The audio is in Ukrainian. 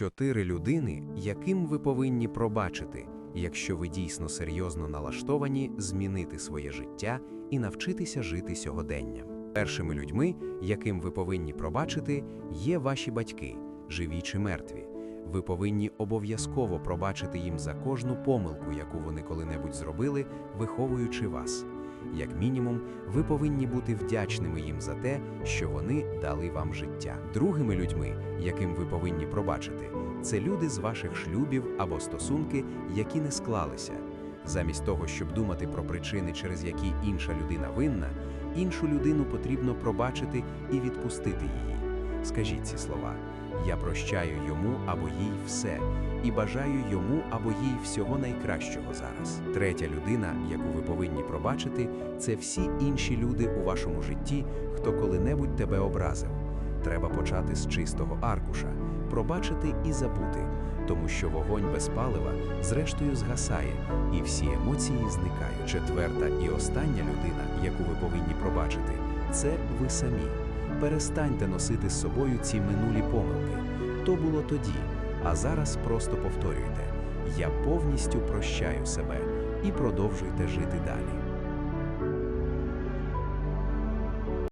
Чотири людини, яким ви повинні пробачити, якщо ви дійсно серйозно налаштовані змінити своє життя і навчитися жити сьогоденням. Першими людьми, яким ви повинні пробачити, є ваші батьки, живі чи мертві. Ви повинні обов'язково пробачити їм за кожну помилку, яку вони коли-небудь зробили, виховуючи вас. Як мінімум, ви повинні бути вдячними їм за те, що вони дали вам життя. Другими людьми, яким ви повинні пробачити, це люди з ваших шлюбів або стосунки, які не склалися. Замість того, щоб думати про причини, через які інша людина винна, іншу людину потрібно пробачити і відпустити її. Скажіть ці слова: Я прощаю йому або їй все, і бажаю йому або їй всього найкращого зараз. Третя людина, яку ви повинні пробачити, це всі інші люди у вашому житті, хто коли-небудь тебе образив. Треба почати з чистого аркуша, пробачити і забути, тому що вогонь без палива зрештою згасає, і всі емоції зникають. Четверта і остання людина, яку ви повинні пробачити, це ви самі. Перестаньте носити з собою ці минулі помилки. То було тоді, а зараз просто повторюйте: я повністю прощаю себе і продовжуйте жити далі.